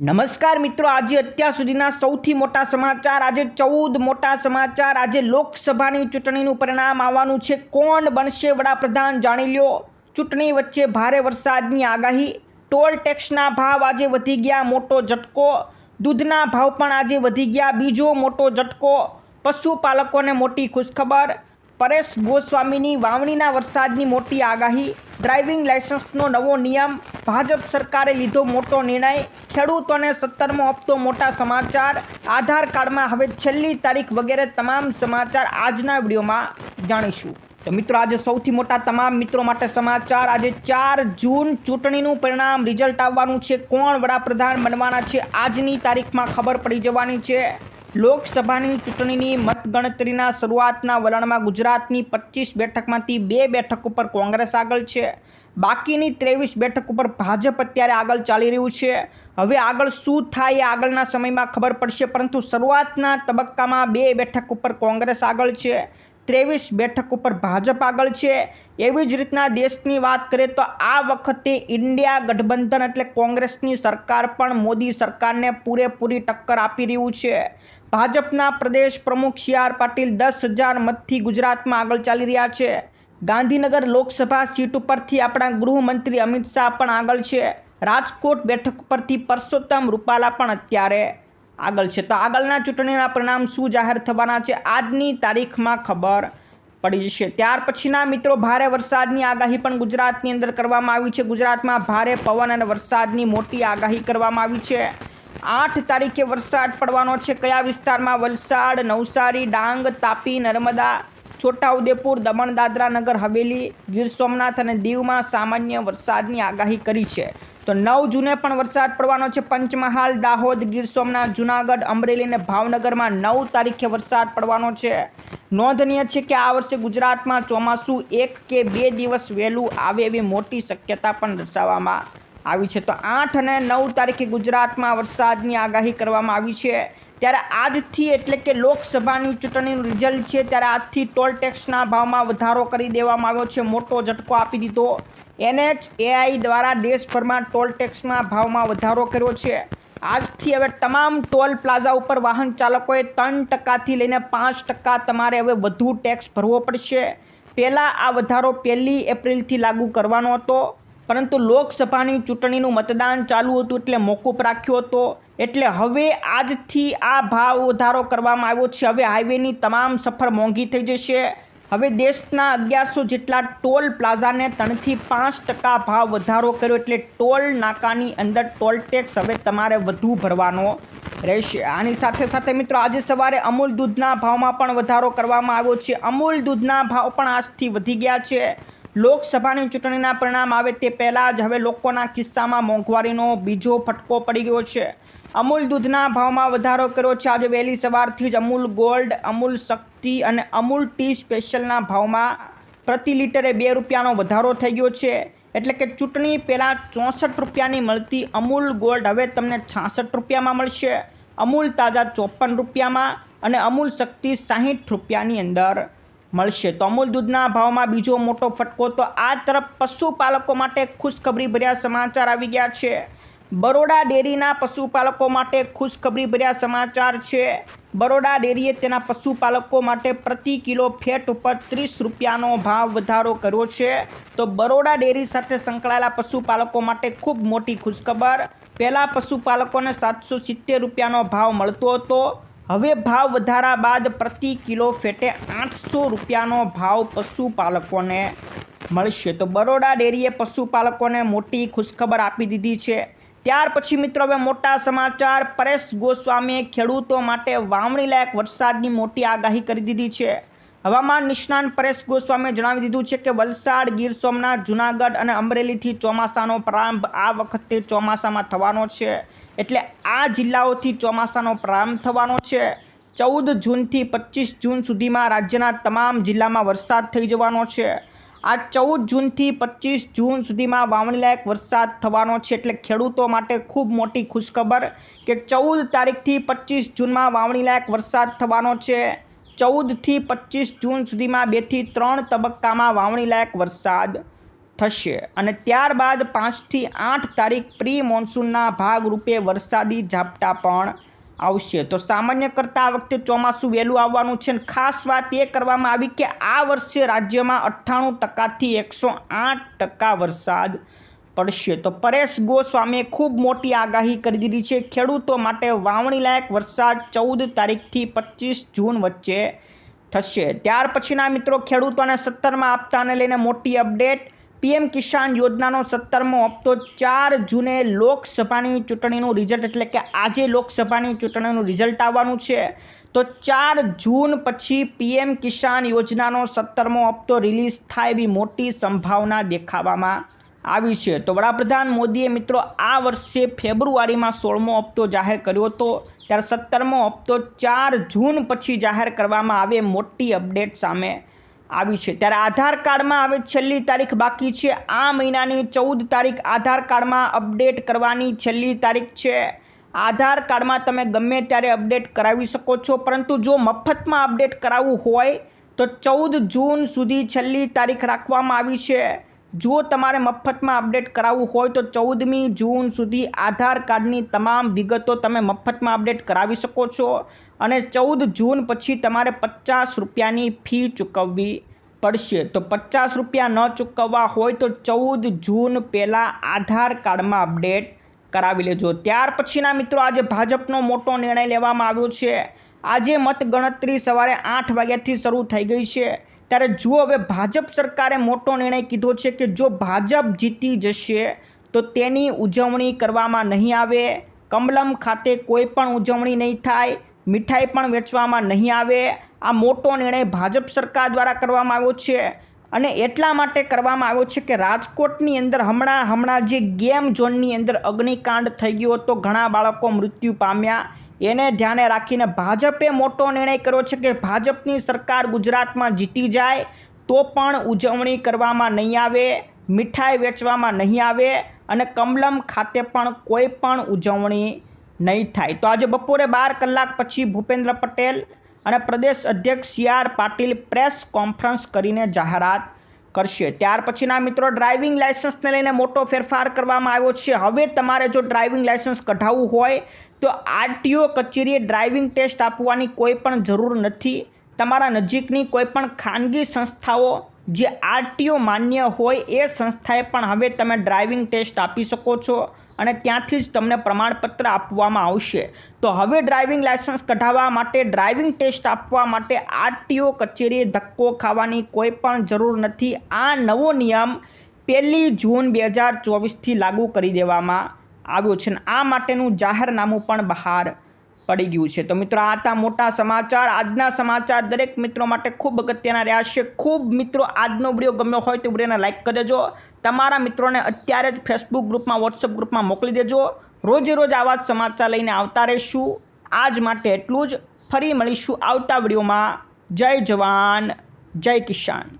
નમસ્કાર મિત્રો, આજે અત્યાર સુધીના સૌથી મોટા સમાચાર, આજે ચૌદ મોટા સમાચાર, આજે લોકસભાની ચૂંટણીનું પરિણામ આવવાનું છે. કોણ બનશે વડાપ્રધાન જાણી લ્યો. ચૂંટણી વચ્ચે ભારે વરસાદની આગાહી. ટોલ ટેક્સના ભાવ આજે વધી ગયા, મોટો ઝટકો. દૂધના ભાવ પણ આજે વધી ગયા, બીજો મોટો ઝટકો. પશુપાલકોને મોટી ખુશખબર. પરેશ ગોસ્વામીની વાવણીના વરસાદની મોટી આગાહી. ડ્રાઇવિંગ લાયસન્સનો નવો નિયમ. ભાજપ સરકારે લીધો મોટો નિર્ણય. ખેડૂતોને સત્તરમો હપ્તો મોટા સમાચાર. આધાર કાર્ડમાં હવે છેલ્લી તારીખ વગેરે તમામ સમાચાર આજના વિડીયોમાં જાણીશું. તો મિત્રો, આજે સૌથી મોટા તમામ મિત્રો માટે સમાચાર. આજે ચાર જૂન ચૂંટણીનું પરિણામ રિઝલ્ટ આવવાનું છે. કોણ વડાપ્રધાન બનવાના છે? આજની તારીખમાં ખબર પડી જવાની છે. લોકસભાની ચૂંટણીની મતગણતરીના શરૂઆતના વલણમાં ગુજરાતની પચીસ બેઠકમાંથી બે બેઠક ઉપર કોંગ્રેસ આગળ છે. બાકીની ત્રેવીસ બેઠક ઉપર ભાજપ અત્યારે આગળ ચાલી રહ્યું છે. હવે આગળ શું થાય એ આગળના સમયમાં ખબર પડશે, પરંતુ શરૂઆતના તબક્કામાં બે બેઠક ઉપર કોંગ્રેસ આગળ છે. ત્રેવીસ બેઠક ઉપર ભાજપ આગળ છે. એવી જ રીતના દેશની વાત કરીએ તો આ વખતે ઇન્ડિયા ગઠબંધન એટલે કોંગ્રેસની સરકાર પણ મોદી સરકારને પૂરેપૂરી ટક્કર આપી રહ્યું છે. ભાજપના પ્રદેશ પ્રમુખ સી આર પાટીલ દસ હજાર મતથી ગુજરાતમાં આગળ ચાલી રહ્યા છે. ગાંધીનગર લોકસભા સીટ ઉપરથી આપણા ગૃહમંત્રી અમિત શાહ પણ આગળ છે. રાજકોટ બેઠક પરથી પરસોત્તમ રૂપાલા પણ અત્યારે આગળ છે. તો આગળના ચૂંટણીના પરિણામ શું જાહેર થવાના છે આજની તારીખમાં ખબર પડી જશે. ત્યાર પછીના મિત્રો, ભારે વરસાદની આગાહી પણ ગુજરાતની અંદર કરવામાં આવી છે. ગુજરાતમાં ભારે પવન અને વરસાદની મોટી આગાહી કરવામાં આવી છે. આઠ તારીખે વરસાદ પડવાનો છે. કયા વિસ્તારમાં વલસાડ, નવસારી, ડાંગ, તાપી, નર્મદા, છોટાઉદેપુર, દમણ દાદરા નગર હવેલી, ગીર સોમનાથ અને દીવમાં સામાન્ય વરસાદની આગાહી કરી છે. તો નવ જૂને પણ વરસાદ પડવાનો છે. પંચમહાલ, દાહોદ, ગીર સોમનાથ, જુનાગઢ, અમરેલી અને ભાવનગરમાં નવ તારીખે વરસાદ પડવાનો છે. નોંધનીય છે કે આ વર્ષે ગુજરાતમાં ચોમાસું એક કે બે દિવસ વહેલું આવે એવી મોટી શક્યતા પણ દર્શાવવામાં આવી છે. તો આઠ અને નવ તારીખે ગુજરાતમાં વરસાદની આગાહી કરવામાં આવી છે. ત્યારે આજથી એટલે કે લોકસભાની ચૂંટણીનું રિઝલ્ટ છે, ત્યારે આજથી ટોલ ટેક્સના ભાવમાં વધારો કરી દેવામાં આવ્યો છે. મોટો ઝટકો આપી દીધો. એનએચએઆઈ દ્વારા દેશભરમાં ટોલ ટેક્સના ભાવમાં વધારો કર્યો છે. આજથી હવે તમામ ટોલ પ્લાઝા ઉપર વાહન ચાલકોએ ત્રણ ટકાથી લઈને પાંચ ટકા તમારે હવે વધુ ટેક્સ ભરવો પડશે. પહેલાં આ વધારો પહેલી એપ્રિલથી લાગુ કરવાનો હતો. પરંતુ લોકસભાની ચૂંટણીનું મતદાન ચાલુ હતું એટલે મોકૂફ રાખ્યો હતો. એટલે હવે આજથી આ ભાવ વધારો કરવામાં આવ્યો છે. હવે હાઈવેની તમામ સફર મોંઘી થઈ જશે. હવે દેશના અગિયારસો જેટલા ટોલ પ્લાઝાને ત્રણથી પાંચ ટકા ભાવ વધારો કર્યો એટલે ટોલ નાકાની અંદર ટોલ ટેક્સ હવે તમારે વધુ ભરવાનો રહેશે. આની સાથે સાથે મિત્રો આજે સવારે અમૂલ દૂધના ભાવમાં પણ વધારો કરવામાં આવ્યો છે. અમૂલ દૂધના ભાવ પણ આજથી વધી ગયા છે. લોકસભાની ચૂંટણીના પરિણામ આવે તે પહેલાં જ હવે લોકોના કિસ્સામાં મોંઘવારીનો બીજો ફટકો પડી ગયો છે. અમૂલ દૂધના ભાવમાં વધારો કર્યો છે. આજે વહેલી સવારથી જ અમૂલ ગોલ્ડ, અમૂલ શક્તિ અને અમૂલ ટી સ્પેશિયલના ભાવમાં પ્રતિ લીટરે બે રૂપિયાનો વધારો થઈ ગયો છે. એટલે કે ચૂંટણી પહેલાં ચોસઠ રૂપિયાની મળતી અમૂલ ગોલ્ડ હવે તમને છાસઠ રૂપિયામાં મળશે. અમૂલ તાજા ચોપન રૂપિયામાં અને અમૂલ શક્તિ સાહીઠ રૂપિયાની અંદર. મળશે. તો અમૂલ દૂધના ભાવમાં બીજો મોટો ફટકો તો આ તરફ પશુપાલકો માટે ખુશખબરી ભર્યા સમાચાર આવી ગયા છે. બરોડા ડેરીના પશુપાલકો માટે ખુશખબરી ભર્યા સમાચાર છે. બરોડા ડેરીએ તેના પશુપાલકો માટે પ્રતિ કિલો ફેટ ઉપર ત્રીસ રૂપિયાનો ભાવ વધારો કર્યો છે. તો બરોડા ડેરી સાથે સંકળાયેલા પશુપાલકો માટે ખૂબ મોટી ખુશખબર. પહેલાં પશુપાલકોને સાતસો સિત્તેર રૂપિયાનો ભાવ મળતો હતો. હવે ભાવ વધારા બાદ પ્રતિ કિલો ફેટે આઠસો રૂપિયાનો ભાવ પશુપાલકોને મળશે. તો બરોડા ડેરીએ પશુપાલકોને મોટી ખુશખબર આપી દીધી છે. ત્યાર પછી મિત્રો હવે મોટા સમાચાર. પરેશ ગોસ્વામીએ ખેડૂતો માટે વાવણી લાયક વરસાદની મોટી આગાહી કરી દીધી છે. હવામાન નિષ્ણાંત પરેશ ગોસ્વામીએ જણાવી દીધું છે કે વલસાડ, ગીર સોમનાથ, જુનાગઢ અને અમરેલીથી ચોમાસાનો પ્રારંભ આ વખતે ચોમાસામાં થવાનો છે. એટલે આ જિલ્લાઓથી ચોમાસાનો પ્રારંભ થવાનો છે. ચૌદ જૂનથી પચીસ જૂન સુધીમાં રાજ્યના તમામ જિલ્લામાં વરસાદ થઈ જવાનો છે. આ ચૌદ જૂનથી પચીસ જૂન સુધીમાં વાવણીલાયક વરસાદ થવાનો છે એટલે ખેડૂતો માટે ખૂબ મોટી ખુશખબર કે ચૌદ તારીખથી પચીસ જૂનમાં વાવણીલાયક વરસાદ થવાનો છે. ચૌદથી પચીસ જૂન સુધીમાં બેથી ત્રણ તબક્કામાં વાવણીલાયક વરસાદ થશે અને ત્યારબાદ પાંચથી આઠ તારીખ પ્રી મોન્સૂનના ભાગરૂપે વરસાદી ઝાપટા પણ આવશે. તો સામાન્ય કરતાં આ વખતે ચોમાસું વહેલું આવવાનું છે અને ખાસ વાત એ કરવામાં આવી કે આ વર્ષે રાજ્યમાં અઠ્ઠાણું ટકાથી એકસો આઠ ટકા વરસાદ પડશે. તો પરેશ ગોસ્વામીએ ખૂબ મોટી આગાહી કરી દીધી છે. ખેડૂતો માટે વાવણીલાયક વરસાદ ચૌદ તારીખથી પચીસ જૂન વચ્ચે થશે. ત્યાર પછીના મિત્રો, ખેડૂતોને સત્તરમાં આપતાને લઈને મોટી અપડેટ. પીએમ કિસાન યોજનાનો સત્તરમો હપ્તો ચાર જૂને લોકસભાની ચૂંટણીનું રિઝલ્ટ. એટલે કે આજે લોકસભાની ચૂંટણીનું રિઝલ્ટ આવવાનું છે. તો ચાર જૂન પછી પીએમ કિસાન યોજનાનો સત્તરમો હપ્તો રિલીઝ થાય એવી મોટી સંભાવના દેખાવામાં આવી છે. તો વડાપ્રધાન મોદીએ મિત્રો આ વર્ષે ફેબ્રુઆરીમાં સોળમો હપ્તો જાહેર કર્યો હતો. ત્યારે સત્તરમો હપ્તો ચાર જૂન પછી જાહેર કરવામાં આવે મોટી અપડેટ સામે આવી છે. ત્યારે આધાર કાર્ડમાં હવે છેલ્લી તારીખ બાકી છે. આ મહિનાની ચૌદ તારીખ આધાર કાર્ડમાં અપડેટ કરવાની છેલ્લી તારીખ છે. આધાર કાર્ડમાં તમે ગમે ત્યારે અપડેટ કરાવી શકો છો. પરંતુ જો મફતમાં અપડેટ કરાવવું હોય, તો ચૌદ જૂન સુધી છેલ્લી તારીખ રાખવામાં આવી છે. જો તમારે મફતમાં અપડેટ કરાવવું હોય તો ચૌદમી જૂન સુધી આધાર કાર્ડની તમામ વિગતો તમે મફતમાં અપડેટ કરાવી શકો છો અને ચૌદ જૂન પછી તમારે પચાસ રૂપિયાની ફી ચૂકવવી પડશે. તો પચાસ રૂપિયા ન ચૂકવવા હોય તો ચૌદ જૂન પહેલાં આધાર કાર્ડમાં અપડેટ કરાવી લેજો. ત્યાર પછીના મિત્રો, આજે ભાજપનો મોટો નિર્ણય લેવામાં આવ્યો છે. આજે મતગણતરી સવારે આઠ વાગ્યાથી શરૂ થઈ ગઈ છે. ત્યારે જુઓ હવે ભાજપ સરકારે મોટો નિર્ણય કીધો છે કે જો ભાજપ જીતી જશે, તો તેની ઉજવણી કરવામાં નહીં આવે, કમલમ ખાતે કોઈ પણ ઉજવણી નહીં થાય, મીઠાઈ પણ વેચવામાં નહીં આવે. આ મોટો નિર્ણય ભાજપ સરકાર દ્વારા કરવામાં આવ્યો છે અને એટલા માટે કરવામાં આવ્યો છે કે રાજકોટની અંદર હમણાં હમણાં જે ગેમ ઝોનની અંદર અગ્નિકાંડ થઈ ગયો હતો, ઘણા બાળકો મૃત્યુ પામ્યા. એને ધ્યાને રાખીને ભાજપે મોટો નિર્ણય કર્યો છે કે ભાજપની સરકાર ગુજરાતમાં જીતી જાય, તો પણ ઉજવણી કરવામાં નહીં આવે, મીઠાઈ વેચવામાં નહીં આવે અને કમલમ ખાતે પણ કોઈ પણ ઉજવણી નહીં થાય. તો આજે બપોરે બાર કલાક પછી ભૂપેન્દ્ર પટેલ અને પ્રદેશ અધ્યક્ષ C R Patil press conference કરીને જાહેરાત કરશે. ત્યાર પછીના મિત્રો ડ્રાઇવિંગ લાઇસન્સને લઈને મોટો ફેરફાર કરવામાં આવ્યો છે. હવે તમારે જો ડ્રાઇવિંગ લાઇસન્સ કઢાવવું હોય, તો આરટીઓ કચેરીએ ડ્રાઇવિંગ ટેસ્ટ આપવાની કોઈ પણ જરૂર નથી. તમારા નજીકની કોઈ પણ ખાનગી સંસ્થાઓ જે આરટીઓ માન્ય હોય, એ સંસ્થાએ પણ હવે તમે ડ્રાઇવિંગ ટેસ્ટ આપી શકો છો. અને ત્યાંથી જ તમને પ્રમાણપત્ર આપવામાં આવશે. તો હવે ડ્રાઇવિંગ લાયસન્સ કઢાવવા માટે, ડ્રાઇવિંગ ટેસ્ટ આપવા માટે આરટીઓ કચેરીએ ધક્કો ખાવાની કોઈ પણ જરૂર નથી. આ નવો નિયમ પહેલી જૂન બે હજાર ચોવીસથી લાગુ કરી દેવામાં આવ્યો છે આ માટેનું જાહેરનામું પણ બહાર પડી ગયું છે. તો મિત્રો, આ હતા મોટા સમાચાર. આજના સમાચાર દરેક મિત્રો માટે ખૂબ અગત્યના રહ્યા છે. ખૂબ મિત્રો, આજનો વીડિયો ગમ્યો હોય તો વિડીયોને લાઇક કરી દેજો. તમારા મિત્રોને અત્યારે જ ફેસબુક ગ્રુપમાં વોટ્સઅપ ગ્રુપમાં મોકલી દેજો. રોજે રોજ આવા જ સમાચાર લઈને આવતા રહીશું. આજ માટે એટલું જ. ફરી મળીશું આવતા વિડીયોમાં. જય જવાન. જય કિસાન.